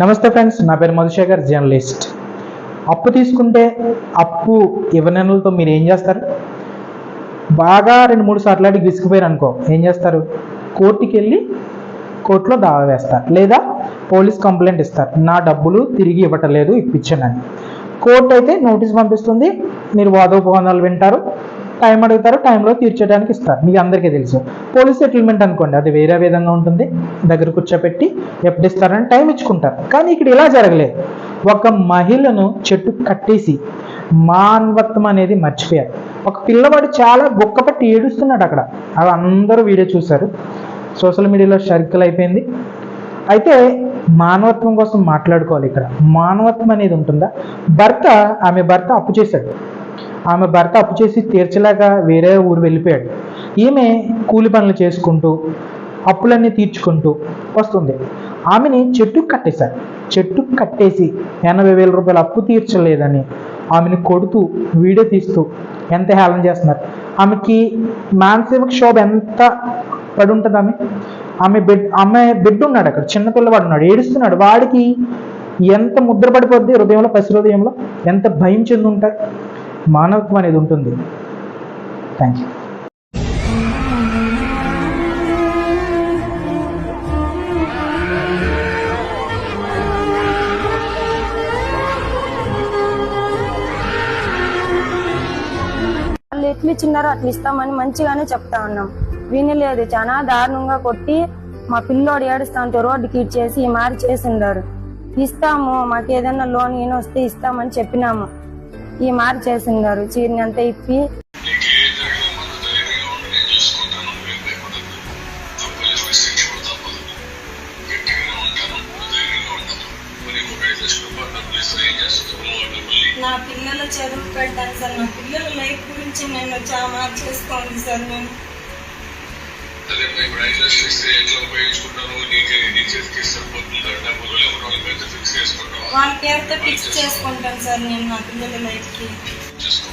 నమస్తే ఫ్రెండ్స్ నా పేరు మధుశేఖర్ జర్నలిస్ట్. అప్పు తీసుకుంటే అప్పు ఇవ్వనెలతో మీరు ఏం చేస్తారు? బాగా రెండు మూడు సార్లు అడిగి విసిగిపోయారు అనుకో ఏం చేస్తారు? కోర్టుకి వెళ్ళి కోర్టులో దావా వేస్తారు. లేదా పోలీస్ కంప్లైంట్ ఇస్తారు. నా డబ్బులు తిరిగి ఇవ్వటలేదు ఇప్పించానని కోర్టు అయితే నోటీస్ పంపిస్తుంది మీరు వాదోపవాదాలు వింటారు. టైం అడుగుతారు టైంలో తీర్చడానికి ఇస్తారు. మీకు అందరికీ తెలుసు. పోలీస్ సెటిల్మెంట్ అనుకోండి అది వేరే విధంగా ఉంటుంది. దగ్గర కూర్చోపెట్టి ఎప్పుడు ఇస్తారని టైం ఇచ్చుకుంటారు. కానీ ఇక్కడ ఇలా జరగలేదు. ఒక మహిళను చెట్టు కట్టేసి మానవత్వం అనేది మర్చిపోయారు. ఒక పిల్లవాడు చాలా బొక్కపట్టి ఏడుస్తున్నాడు అక్కడ. అవి అందరూ వీడియో చూశారు. సోషల్ మీడియాలో సర్కిల్ అయిపోయింది. అయితే మానవత్వం కోసం మాట్లాడుకోవాలి ఇక్కడ. మానవత్వం అనేది ఉంటుందా? భర్త ఆమె భర్త అప్పు చేశాడు. ఆమె భర్త అప్పు చేసి తీర్చలేక వేరే ఊరు వెళ్ళిపోయాడు. ఈమె కూలి పనులు చేసుకుంటూ అప్పులన్నీ తీర్చుకుంటూ వస్తుంది. ఆమెని చెట్టుకు కట్టేశారు. చెట్టుకు కట్టేసి ఎనభై వేల రూపాయలు అప్పు తీర్చలేదని ఆమెను కొడుతూ వీడియో తీస్తూ ఎంత హేళన చేస్తున్నారు. ఆమెకి మానసిక క్షోభ ఎంత పడి ఉంటుంది ఆమె? ఆమె బిడ్ ఆమె బిడ్డ ఉన్నాడు అక్కడ చిన్న పిల్లవాడు ఉన్నాడు ఏడుస్తున్నాడు. వాడికి ఎంత ముద్ర పడిపోద్ది హృదయంలో పసి హృదయంలో ఎంత భయం చెంది ఉంటాయి మానవత్వం అనేది ఉంటుంది. థ్యాంక్ యూ వాళ్ళు ఎట్లు ఇచ్చినారో అట్లా ఇస్తామని మంచిగానే చెప్తా ఉన్నాం. వినలేదు. చాలా దారుణంగా కొట్టి మా పిల్లోడు ఏడుస్తా ఉంటే రోడ్డుకి ఇచ్చేసి ఈ మారి చేసిండారు ఇస్తాము. మాకు ఏదైనా లోన్ ఈయన వస్తే ఇస్తామని చెప్పినాము. ఈ మారి చేసిండారు చీరని అంతా ఇప్పి నా పిల్లల చదువు పెట్టాను సార్. నా పిల్లల లైఫ్ గురించి నేను చాలా మార్చేసుకోండి సార్. నేను ఇప్పుడు ఐదు ఇస్తే ఎట్లా ఉపయోగించుకుంటాను నీకే నీ చేతికి సరిపోతుందా డబ్బులు లేకపోతే వాళ్ళ పేరుతో ఫిక్స్ చేసుకుంటావా? వాళ్ళ పేరుతో ఫిక్స్ చేసుకుంటాను సార్ నేను నా పిల్లల లైఫ్కి. చేసుకో.